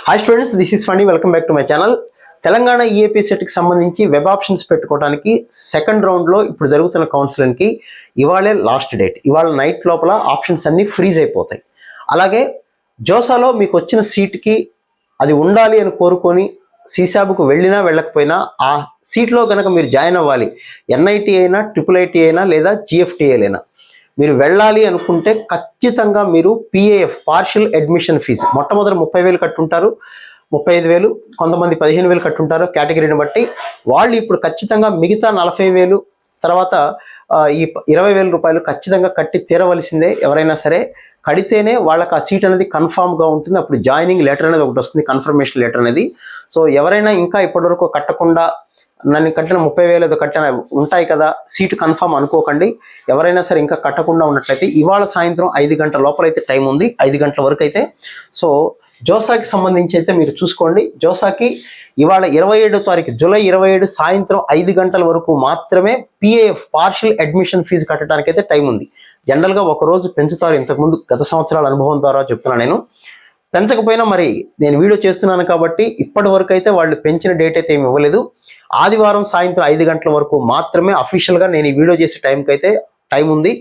Hi students this is ఫండి welcome back to my channel Telangana EAP సెట్కి సంబంధించి web options పెట్టుకోవడానికి second రౌండ్లో ఇప్పుడు జరుగుతున్న కౌన్సిలింగ్కి ఇవాళే లాస్ట్ డేట్ ఇవాళ నైట్ లోపల ఆప్షన్స్ అన్నీ ఫ్రీజ్ అయిపోతాయి. అలాగే జోసాలో మీకు వచ్చిన సీట్కి అది ఉండాలి అని కోరుకొని సీసాబుకు వెళ్ళినా వెళ్ళకపోయినా ఆ సీట్లో కనుక మీరు జాయిన్ అవ్వాలి ఎన్ఐటీ అయినా ట్రిపుల్ ఐటీ అయినా లేదా జిఎఫ్టీఏలైనా అయినా మీరు వెళ్ళాలి అనుకుంటే ఖచ్చితంగా మీరు పిఏఎఫ్ పార్షియల్ అడ్మిషన్ ఫీజు మొట్టమొదటి ముప్పై వేలు కట్టుంటారు. ముప్పై ఐదు వేలు కొంతమంది పదిహేను వేలు కట్టుంటారు కేటగిరీని బట్టి. వాళ్ళు ఇప్పుడు ఖచ్చితంగా మిగతా నలభై వేలు తర్వాత ఈ ఇరవై వేల రూపాయలు ఖచ్చితంగా కట్టి తీరవలసిందే ఎవరైనా సరే. కడితేనే వాళ్ళకి ఆ సీట్ అనేది కన్ఫామ్గా ఉంటుంది. అప్పుడు జాయినింగ్ లెటర్ అనేది ఒకటి వస్తుంది కన్ఫర్మేషన్ లెటర్ అనేది. సో ఎవరైనా ఇంకా ఇప్పటివరకు కట్టకుండా నన్ను కట్టిన ముప్పై వేలు ఏదో కట్టిన. ఉంటాయి కదా సీటు కన్ఫామ్ అనుకోకండి. ఎవరైనా సరే ఇంకా కట్టకుండా ఉన్నట్లయితే ఇవాళ సాయంత్రం ఐదు గంటల లోపల అయితే టైం ఉంది. ఐదు గంటల వరకు అయితే. సో జోసాకి సంబంధించి అయితే మీరు చూసుకోండి. జోసాకి ఇవాళ ఇరవై ఏడో తారీఖు జూలై ఇరవై ఏడు సాయంత్రం ఐదు గంటల వరకు మాత్రమే పిఏఎఫ్ పార్షియల్ అడ్మిషన్ ఫీజు కట్టడానికి అయితే టైం ఉంది. జనరల్గా ఒక రోజు పెంచుతారు. ఇంతకుముందు గత సంవత్సరాల అనుభవం ద్వారా చెప్తున్నాను నేను. పెంచకపోయినా మరి నేను వీడియో చేస్తున్నాను కాబట్టి ఇప్పటి వరకు అయితే వాళ్ళు పెంచిన డేట్ అయితే ఏమి ఇవ్వలేదు. ఆదివారం సాయంత్రం ఐదు గంటల వరకు మాత్రమే అఫీషియల్గా నేను ఈ వీడియో చేసే టైంకి అయితే టైం ఉంది.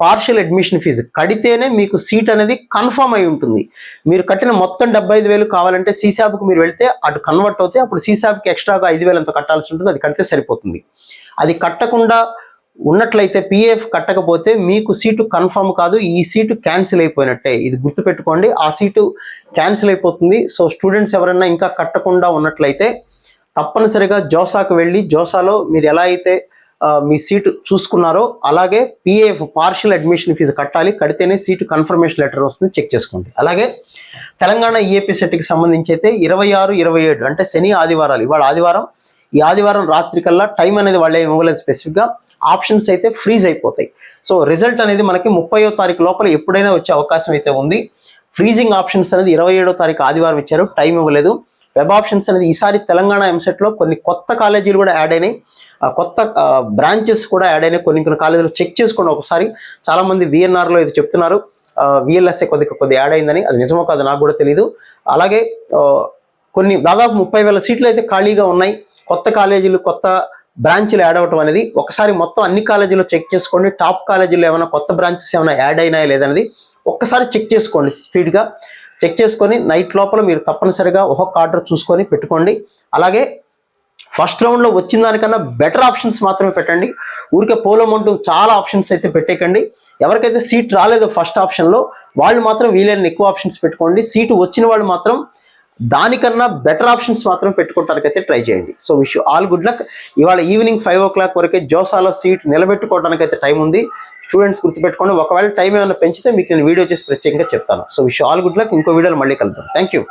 పార్షియల్ అడ్మిషన్ ఫీజు కడితేనే మీకు సీట్ అనేది కన్ఫర్మ్ అయి ఉంటుంది. మీరు కట్టిన మొత్తం డెబ్బై ఐదు వేలు కావాలంటే సీసాబ్కి మీరు వెళ్తే అటు కన్వర్ట్ అవుతే అప్పుడు సీసాబ్కి ఎక్స్ట్రాగా ఐదు వేలు ఎంత కట్టాల్సి ఉంటుంది. అది కడితే సరిపోతుంది. అది కట్టకుండా ఉన్నట్లయితే పిఎఫ్ కట్టకపోతే మీకు సీటు కన్ఫర్మ్ కాదు ఈ సీటు క్యాన్సిల్ అయిపోయినట్టే. ఇది గుర్తుపెట్టుకోండి ఆ సీటు క్యాన్సిల్ అయిపోతుంది. సో స్టూడెంట్స్ ఎవరైనా ఇంకా కట్టకుండా ఉన్నట్లయితే తప్పనిసరిగా జోసాకు వెళ్ళి జోసాలో మీరు ఎలా అయితే మీ సీటు చూసుకున్నారో అలాగే పిఏఎఫ్ పార్షియల్ అడ్మిషన్ ఫీజు కట్టాలి. కడితేనే సీటు కన్ఫర్మేషన్ లెటర్ వస్తుంది చెక్ చేసుకోండి. అలాగే తెలంగాణ ఈఏపీ సెట్కి సంబంధించి అయితే ఇరవై ఆరు ఇరవై ఏడు అంటే శని ఆదివారాలు. ఇవాళ ఆదివారం ఈ ఆదివారం రాత్రి కల్లా టైం అనేది వాళ్ళే ఇవ్వలేదు స్పెసిఫిక్గా ఆప్షన్స్ అయితే ఫ్రీజ్ అయిపోతాయి. సో రిజల్ట్ అనేది మనకి ముప్పయో తారీఖు లోపల ఎప్పుడైనా వచ్చే అవకాశం అయితే ఉంది. ఫ్రీజింగ్ ఆప్షన్స్ అనేది ఇరవై ఏడో తారీఖు ఆదివారం ఇచ్చారు. టైం ఇవ్వలేదు. వెబ్ ఆప్షన్స్ అనేది ఈసారి తెలంగాణ ఎంసెట్లో కొన్ని కొత్త కాలేజీలు కూడా యాడ్ అయినాయి. కొత్త బ్రాంచెస్ కూడా యాడ్ అయినాయి. కొన్ని కొన్ని కాలేజీలు చెక్ చేసుకోండి ఒకసారి. చాలామంది విఎన్ఆర్లో ఇది చెప్తున్నారు. విఎల్ఎస్ఏ కొద్దిగా కొద్ది యాడ్ అయిందని. అది నిజమో కాదు నాకు కూడా తెలియదు అలాగే కొన్ని దాదాపు ముప్పై వేల సీట్లు అయితే ఖాళీగా ఉన్నాయి. కొత్త కాలేజీలు కొత్త బ్రాంచ్లు యాడ్ అవ్వటం అనేది ఒకసారి మొత్తం అన్ని కాలేజీలో చెక్ చేసుకోండి. టాప్ కాలేజీలో ఏమైనా కొత్త బ్రాంచెస్ ఏమైనా యాడ్ అయినాయా లేదనేది ఒక్కసారి చెక్ చేసుకోండి స్పీడ్గా. చెక్ చేసుకొని నైట్ లోపల మీరు తప్పనిసరిగా ఒక్కొక్క ఆర్డర్ చూసుకొని పెట్టుకోండి. అలాగే ఫస్ట్ రౌండ్లో వచ్చిన దానికన్నా బెటర్ ఆప్షన్స్ మాత్రమే పెట్టండి. ఊరికే పోలమంటూ చాలా ఆప్షన్స్ అయితే పెట్టేకండి. ఎవరికైతే సీట్ రాలేదో ఫస్ట్ ఆప్షన్లో వాళ్ళు మాత్రం వీలైన ఎక్కువ ఆప్షన్స్ పెట్టుకోండి. సీటు వచ్చిన వాళ్ళు మాత్రం దానికన్నా బెటర్ ఆప్షన్స్ మాత్రం పెట్టుకోవడానికైతే ట్రై చేయండి. So wish all good luck ఇవాళ ఈవినింగ్ ఫైవ్ ఓ క్లాక్ వరకే జోసాలో సీట్ నిలబెట్టుకోవడానికి అయితే టైం ఉంది. స్టూడెంట్స్ గుర్తుపెట్టుకోండి. ఒకవేళ టైం ఏమైనా పెంచితే మీకు నేను వీడియో చేసి ప్రత్యేకంగా చెప్తాను. So wish all good luck ఇంకో వీడియోలో మళ్ళీ కలుద్దాం. Thank you